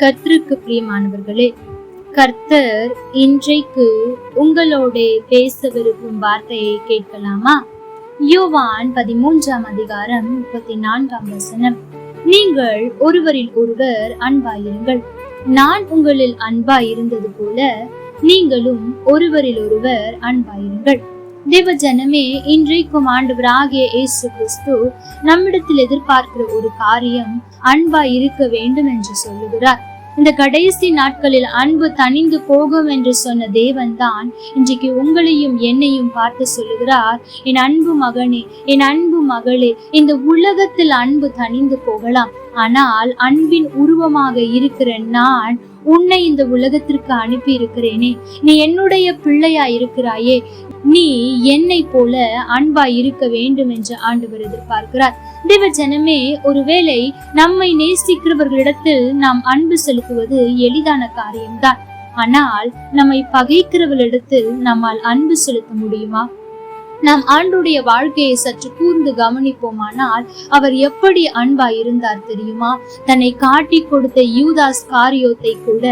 கர்த்தருக்கு பிரியமானவர்களே கர்த்தர் இன்றைக்கு உங்களோட பேசவிருக்கும் வார்த்தையை கேட்கலாமா? யோவான் பதிமூன்றாம் அதிகாரம் முப்பத்தி நான்காம் வசனம். நீங்கள் ஒருவரில் ஒருவர் அன்பாயிருங்கள். நான் உங்களில் அன்பாயிருந்தது போல நீங்களும் ஒருவரில் ஒருவர் அன்பாயிருங்கள். தேவ ஜனமே இன்றைக்கும் ஆண்டவராகிய இயேசு கிறிஸ்து நம்மிடத்தில் எதிர்பார்க்கிற ஒரு காரியம் அன்பா இருக்க வேண்டும் என்று சொல்லுகிறார். இந்த கடைசி நாட்களில் அன்பு தணிந்து போகும் என்று சொன்ன தேவன் தான் இன்றைக்கு உங்களையும் என்னையும் பார்த்து சொல்லுகிறார் என் அன்பு மகனே என் அன்பு மகளே இந்த உலகத்தில் அன்பு தணிந்து போகலாம். ஆனால் அன்பின் உருவமாக இருக்கிற நான் உன்னை இந்த உலகத்திற்கு அனுப்பி இருக்கிறேனே நீ என்னுடைய பிள்ளையா இருக்கிறாயே நீ என்னை போல அன்பா இருக்க வேண்டும் என்று ஆண்டவர் எதிர்பார்க்கிறார். தேவ ஜனமே ஒருவேளை நம்மை நேசிக்கிறவர்களிடத்தில் நாம் அன்பு செலுத்துவது எளிதான காரியம்தான். ஆனால் நம்மை பகைக்கிறவர்களிடத்தில் நம்மால் அன்பு செலுத்த முடியுமா? நாம் ஆண்டுடைய வாழ்க்கையை சற்று கூர்ந்து கவனிப்போமானால் அவர் எப்படி அன்பா இருந்தார் தெரியுமா? தன்னை காட்டி கொடுத்த யூதாஸ் காரியோத்தை கூட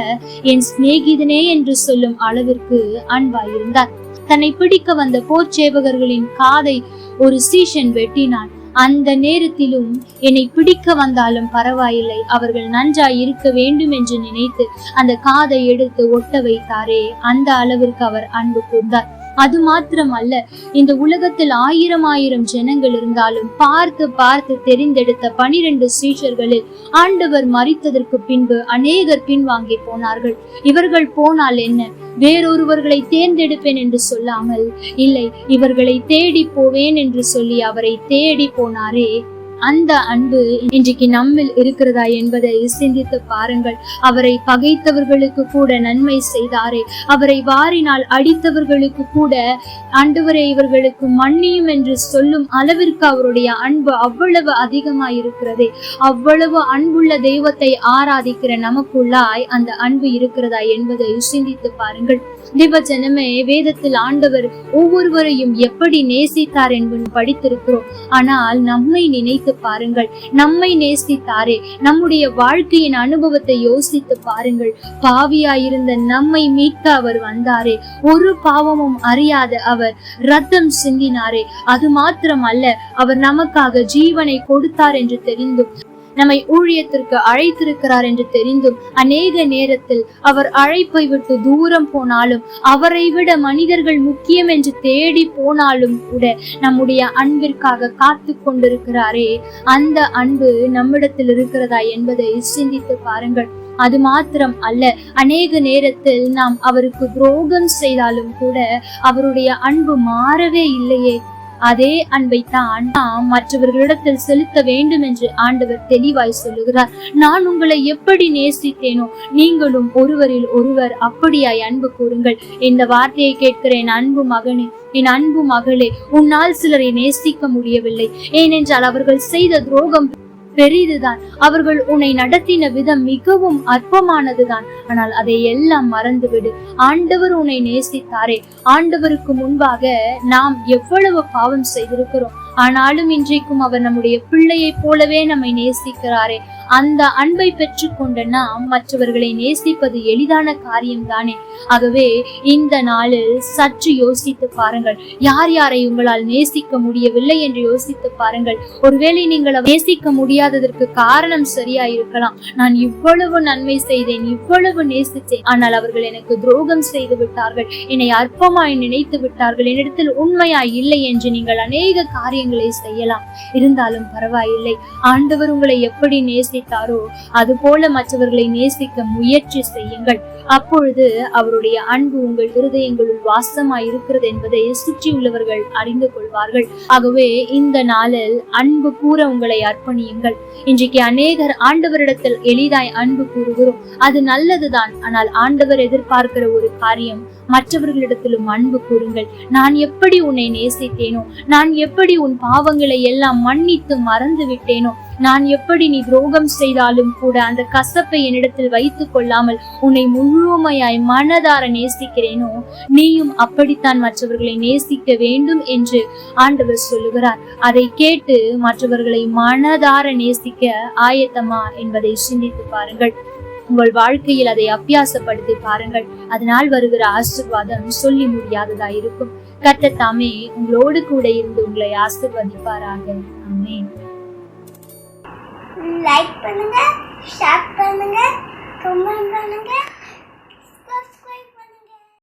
என் சிநேகிதனே என்று சொல்லும் அளவிற்கு அன்பா இருந்தார் தன்னை பிடிக்க வந்த போர்ச்சேவகர்களின் காதை ஒரு சீஷன் வெட்டினான். அந்த நேரத்திலும் என்னை பிடிக்க வந்தாலும் பரவாயில்லை அவர்கள் நன்றாய் இருக்க வேண்டும் என்று நினைத்து அந்த காதை எடுத்து ஒட்ட வைத்தாரே அந்த அளவிற்கு அவர் அன்பு கூர்ந்தார். அது மாத்திரமல்ல இந்த உலகத்தில் ஆயிரம் ஆயிரம் ஜனங்கள் இருந்தாலும் பார்த்து பார்த்து தெரிந்தெடுத்த பனிரெண்டு சீஷர்களில் ஆண்டவர் மறித்ததற்கு பின்பு அநேகர் பின்வாங்கி போனார்கள். இவர்கள் போனால் என்ன? வேறொருவர்களை தேர்ந்தெடுப்பேன் என்று சொல்லாமல் இல்லை இவர்களை தேடி போவேன் என்று சொல்லி அவரை தேடி போனாரே. அந்த அன்பு இன்றைக்கு நம்மில் இருக்கிறதா என்பதை சிந்தித்து பாருங்கள். அவரை பகைத்தவர்களுக்கு கூட நன்மை செய்தாரே. அவரை வாரினால் அடித்தவர்களுக்கு கூட ஆண்டவரை இவர்களுக்கு மன்னியும் என்று சொல்லும் அளவிற்கு அவருடைய அன்பு அவ்வளவு அதிகமாயிருக்கிறதே. அவ்வளவு அன்புள்ள தெய்வத்தை ஆராதிக்கிற நமக்குள்ளாய் அந்த அன்பு இருக்கிறதா என்பதை சிந்தித்து பாருங்கள். தேவஜனமே வேதத்தில் ஆண்டவர் ஒவ்வொருவரையும் எப்படி நேசித்தார் என்பது படித்திருக்கிறோம். ஆனால் நம்மை நினைத்து பாருங்கள். நம்மை நேசித்தாரே. நம்முடைய வாழ்க்கையின் அனுபவத்தை யோசித்து பாருங்கள். பாவியாயிருந்த நம்மை மீட்க அவர் வந்தாரே. ஒரு பாவமும் அறியாத அவர் ரத்தம் சிந்தினாரே. அது மாத்திரம் அல்ல அவர் நமக்காக ஜீவனை கொடுத்தார் என்று தெரிந்தும் நம்மை ஊழியத்திற்கு அழைத்திருக்கிறார் என்று தெரிந்தும் அநேக நேரத்தில் அவர் அழைப்பை விட்டு தூரம் போனாலும் அவரை விட மனிதர்கள் முக்கியம் என்று தேடி போனாலும் கூட நம்முடைய அன்பிற்காக காத்து கொண்டிருக்கிறாரே. அந்த அன்பு நம்மிடத்தில் இருக்கிறதா என்பதை சிந்தித்து பாருங்கள். அது மாத்திரம் அல்ல அநேக நேரத்தில் நாம் அவருக்கு துரோகம் செய்தாலும் கூட அவருடைய அன்பு மாறவே இல்லையே. அதே அன்பை தான் நாம் மற்றவர்களிடத்தில் செலுத்த வேண்டும் என்று ஆண்டவர் தெளிவாய் சொல்லுகிறார். நான் உங்களை எப்படி நேசித்தேனோ நீங்களும் ஒருவரில் ஒருவர் அப்படியாய் அன்பு கூறுங்கள். இந்த வார்த்தையை கேட்கிற என் அன்பு மகனே என் அன்பு மகளே உன்னால் சிலரை நேசிக்க முடியவில்லை. ஏனென்றால் அவர்கள் செய்த துரோகம் பெரிதுதான். அவர்கள் உன்னை நடத்தின விதம் மிகவும் அற்பமானதுதான். ஆனால் அதை எல்லாம் மறந்துவிடு. ஆண்டவர் உன்னை நேசித்தாரே. ஆண்டவருக்கு முன்பாக நாம் எவ்வளவு பாவம் செய்திருக்கிறோம். ஆனாலும் இன்றைக்கும் அவர் நம்முடைய பிள்ளையைப் போலவே நம்மை நேசிக்கிறாரே. அந்த அன்பை பெற்றுக்கொண்ட நாம் மற்றவர்களை நேசிப்பது எளிதான காரியம்தானே. ஆகவே இந்த நாளில் சற்று யோசித்து பாருங்கள். யார் யாரை உங்களால் நேசிக்க முடியவில்லை என்று யோசித்து பாருங்கள். ஒருவேளை நீங்கள் நேசிக்க முடியாததற்கு காரணம் சரியா இருக்கலாம் நான் இவ்வளவு நன்மை செய்தேன் இவ்வளவு நேசித்தேன். ஆனால் அவர்கள் எனக்கு துரோகம் செய்து விட்டார்கள். என்னை அற்பமாய் நினைத்து விட்டார்கள். என்னிடத்தில் உண்மையாய் இல்லை என்று நீங்கள் அநேக காரியம் காரியங்களை செய்யலாம். இருந்தாலும் பரவாயில்லை. ஆண்டவர் உங்களை எப்படி நேசித்தாரோ அதுபோல மற்றவர்களை நேசிக்க முயற்சி செய்யுங்கள். அப்பொழுது அவருடைய அன்பு உங்கள் இருதயங்களுள் வாசமாய் இருக்கிறது என்பதை சுற்றி உள்ளவர்கள் அறிந்து கொள்வார்கள். ஆகவே இந்த நாளில் அன்பு கூற உங்களை அர்ப்பணியுங்கள். இன்றைக்கு அநேகர் ஆண்டவரிடத்தில் எளிதாய் அன்பு கூறுகிறோம். அது நல்லதுதான். ஆனால் ஆண்டவர் எதிர்பார்க்கிற ஒரு காரியம் மற்றவர்களிடத்திலும் அன்பு கூறுங்கள். நான் எப்படி உன்னை நேசித்தேனோ நான் எப்படி உன் பாவங்களை எல்லாம் மன்னித்து மறந்து விட்டேனோ? நான் எப்படி நீ துரோகம் செய்தாலும் கூட அந்த கசப்பை என்னிடத்தில் வைத்துக் கொள்ளாமல் உன்னை முழுமையாய் மனதார நேசிக்கிறேனோ? நீயும் அப்படித்தான் மற்றவர்களை நேசிக்க வேண்டும் என்று ஆண்டவர் சொல்லுகிறார். அதை கேட்டு மற்றவர்களை மனதார நேசிக்க ஆயத்தமா என்பதை சிந்தித்து பாருங்கள். உங்கள் வாழ்க்கையில் அதை அபியாசப்படுத்தி பாருங்கள். அதனால் வருகிற ஆசிர்வாதம் சொல்லி முடியாததா இருக்கும். கர்த்தர் தாமே உங்களோடு கூட இருந்து உங்களை ஆசிர்வதிப்பாராக. அம்மே லைக் பண்ணுங்க ஷேர் பண்ணுங்க கமெண்ட் பண்ணுங்க.